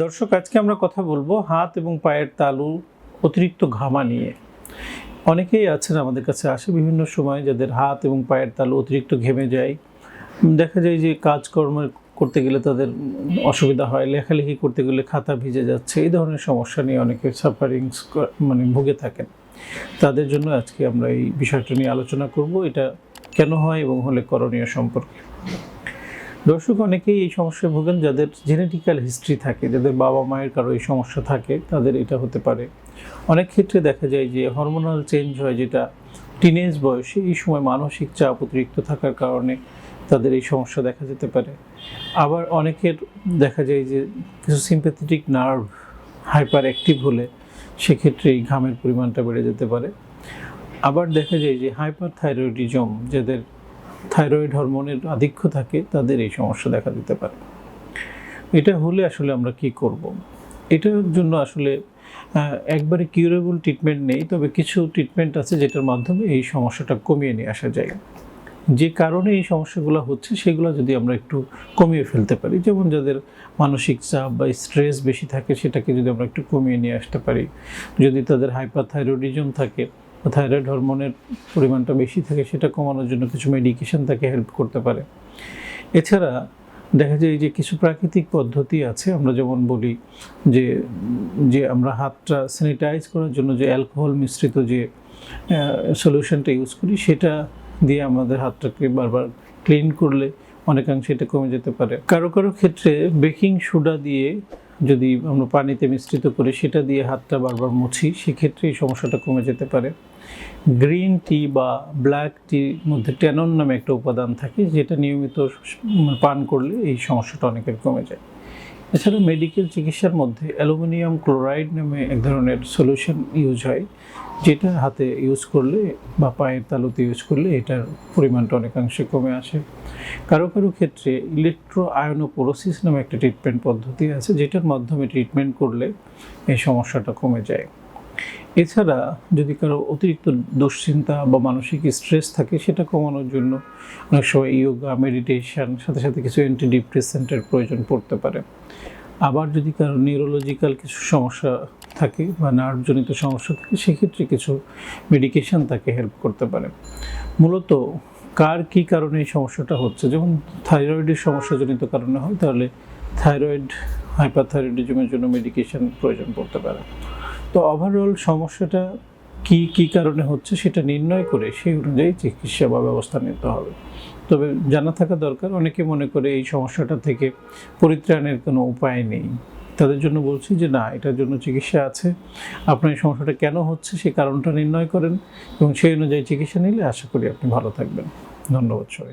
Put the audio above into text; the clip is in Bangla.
দর্শক, আজকে আমরা কথা বলব হাত এবং পায়ের তালু অতিরিক্ত ঘামা নিয়ে। অনেকেই আছেন আমাদের কাছে আসে বিভিন্ন সময় যাদের হাত এবং পায়ের তালু অতিরিক্ত ঘেমে যায়। দেখা যায় যে কাজকর্ম করতে গেলে তাদের অসুবিধা হয়, লেখালেখি করতে গেলে খাতা ভিজে যাচ্ছে, এই ধরনের সমস্যা নিয়ে অনেকে সাফারিংস মানে ভুগে থাকেন। তাদের জন্য আজকে আমরা এই বিষয়টা নিয়ে আলোচনা করব, এটা কেন হয় এবং হলে করণীয় সম্পর্কে। দর্শক, অনেকেই এই সমস্যায় ভোগেন যাদের জেনেটিক্যাল হিস্ট্রি থাকে, যাদের বাবা মায়ের কারও এই সমস্যা থাকে, তাদের এটা হতে পারে। অনেক ক্ষেত্রে দেখা যায় যে হরমোনাল চেঞ্জ হয় যেটা টিনেজ বয়সে, এই সময় মানসিক চাপ অতিরিক্ত থাকার কারণে তাদের এই সমস্যা দেখা যেতে পারে। আবার অনেকের দেখা যায় যে কিছু সিম্প্যাথেটিক নার্ভ হাইপার অ্যাক্টিভ হলে সেক্ষেত্রে এই ঘামের পরিমাণটা বেড়ে যেতে পারে। আবার দেখা যায় যে হাইপার থাইরয়েডিজম যাদের থাইরয়েড হরমোনের আধিক্য থাকে, তাদের এই সমস্যা দেখা দিতে পারে। এটা হলে আসলে আমরা কি করব? এটার জন্য আসলে একবারে কিউরেবল ট্রিটমেন্ট নেই, তবে কিছু ট্রিটমেন্ট আছে যেটার মাধ্যমে এই সমস্যাটা কমিয়ে নিয়ে আসা যায়। যে কারণে এই সমস্যাগুলো হচ্ছে, সেগুলো যদি আমরা একটু কমিয়ে ফেলতে পারি, যেমন যাদের মানসিক চাপ বা স্ট্রেস বেশি থাকে, সেটাকে যদি আমরা একটু কমিয়ে নিয়ে আসতে পারি। যদি তাদের হাইপারথাইরয়েডিজম থাকে থাইরয়েড হরমোনের পরিমাণটা বেশি থাকে, সেটা কমানোর জন্য কিছু মেডিকেশন তাকে হেল্প করতে পারে। এছাড়া দেখা যায় যে কিছু প্রাকৃতিক পদ্ধতি আছে, আমরা যেমন বলি যে যে আমরা হাতটা স্যানিটাইজ করার জন্য যে অ্যালকোহল মিশ্রিত যে সলিউশনটা ইউজ করি, সেটা দিয়ে আমাদের হাতটাকে বারবার ক্লিন করলে অনেকাংশে এটা কমে যেতে পারে। কারও কারও ক্ষেত্রে বেকিং সোডা দিয়ে যদি আমরা পানিতে মিশ্রিত করে, সেটা দিয়ে হাতটা বারবার মুছি, সেক্ষেত্রে এই সমস্যাটা কমে যেতে পারে। গ্রিন টি বা ব্ল্যাক টির মধ্যে ট্যানন নামে একটা উপাদান থাকে, যেটা নিয়মিত পান করলে এই সমস্যাটা অনেকের কমে যায়। এছাড়া মেডিকেল চিকিৎসার মধ্যে অ্যালুমিনিয়াম ক্লোরাইড নামে এক ধরনের সলিউশন ইউজ হয়, যেটা হাতে ইউজ করলে বা পায়ের তালুতে ইউজ করলে এটার পরিমাণটা অনেকাংশে কমে আসে। কারও কারও ক্ষেত্রে ইলেকট্রো আয়নোপোরোসিস নামে একটা ট্রিটমেন্ট পদ্ধতি আছে, যেটার মাধ্যমে ট্রিটমেন্ট করলে এই সমস্যাটা কমে যায়। এছাড়া যদি কারও অতিরিক্ত দুশ্চিন্তা বা মানসিক স্ট্রেস থাকে, সেটা কমানোর জন্য অনেক সময় ইয়োগা মেডিটেশন সাথে সাথে কিছু অ্যান্টি ডিপ্রেসেন্টের প্রয়োজন পড়তে পারে। আবার যদি কারও নিউরোলজিক্যাল কিছু সমস্যা থাকে বা নার্ভজনিত সমস্যা থাকে, সেক্ষেত্রে কিছু মেডিকেশন তাকে হেল্প করতে পারে। মূলত কার কী কারণে এই সমস্যাটা হচ্ছে? যেমন থাইরয়েডের সমস্যাজনিত কারণে হয়, তাহলে থাইরয়েড হাইপারথাইরয়েডিজমের জন্য মেডিকেশন প্রয়োজন পড়তে পারে। তো ওভারঅল সমস্যাটা কি কি কারণে হচ্ছে সেটা নির্ণয় করে সেই অনুযায়ী চিকিৎসা বা ব্যবস্থা নিতে হবে। তবে জানা থাকা দরকার, অনেকে মনে করে এই সমস্যাটা থেকে পরিত্রাণের কোনো উপায় নেই। তাদের জন্য বলছি যে না, এটার জন্য চিকিৎসা আছে। আপনার এই সমস্যাটা কেন হচ্ছে সেই কারণটা নির্ণয় করেন এবং সেই অনুযায়ী চিকিৎসা নিলে আশা করি আপনি ভালো থাকবেন। ধন্যবাদ সবাই